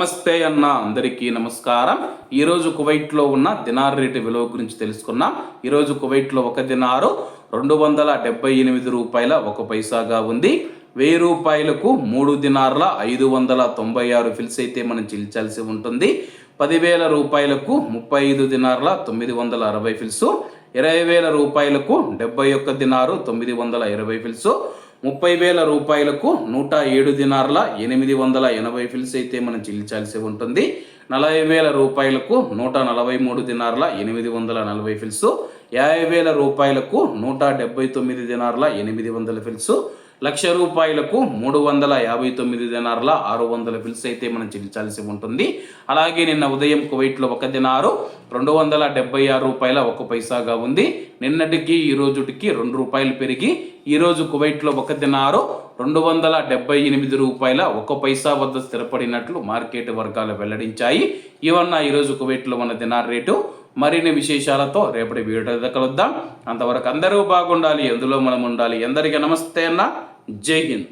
నమస్తే అన్న అందరికీ నమస్కారం. ఈరోజు కువైట్లో ఉన్న దినార్ రేటు విలువ గురించి తెలుసుకున్నాం ఈరోజు కువైట్లో ఒక దినారు రెండు వందల డెబ్బై ఎనిమిది రూపాయల ఒక పైసాగా ఉంది. వెయ్యి రూపాయలకు మూడు దినార్ల ఐదు వందల తొంభై ఆరు ఫిల్స్ అయితే మనం చెల్లించాల్సి ఉంటుంది. పదివేల రూపాయలకు ముప్పై ఐదు దినార్ల తొమ్మిది వందల అరవై ఫిల్సు. ఇరవై వేల రూపాయలకు డెబ్బై ఒక్క దినారు తొమ్మిది వందల ఇరవై ఫిల్సు. ముప్పై వేల రూపాయలకు నూట ఏడు దినార్ల ఎనిమిది వందల ఎనభై ఫిల్స్ అయితే మనం చెల్లించాల్సి ఉంటుంది. నలభై వేల రూపాయలకు నూట నలభై మూడు దినార్ల ఎనిమిది వందల నలభై ఫిల్స్. యాభై వేల రూపాయలకు నూట డెబ్బై తొమ్మిది దినార్ల ఎనిమిది వందల ఫిల్స్. లక్ష రూపాయలకు మూడు వందల యాభై తొమ్మిది దినార్ల ఆరు వందల ఫిల్స్ అయితే మనం చెల్లించాల్సి ఉంటుంది. అలాగే నిన్న ఉదయం కువైట్లో ఒక దినారు రెండు వందల డెబ్బై ఆరు రూపాయల ఒక పైసాగా ఉంది. నిన్నటికి ఈ రోజుటికి రెండు రూపాయలు పెరిగి ఈరోజు కువైట్లో ఒక దినారు రెండు వందల డెబ్బై ఎనిమిది రూపాయల ఒక పైసా వద్ద స్థిరపడినట్లు మార్కెట్ వర్గాలు వెల్లడించాయి. ఇవన్న ఈరోజు కువైట్లో ఉన్న దినార్ రేటు మరిన్ని విశేషాలతో రేపటి వీడియో కలుద్దాం. అంతవరకు అందరూ బాగుండాలి ఎందులో మనం ఉండాలి? ఎందరికీ నమస్తే అన్న. జై హింద్.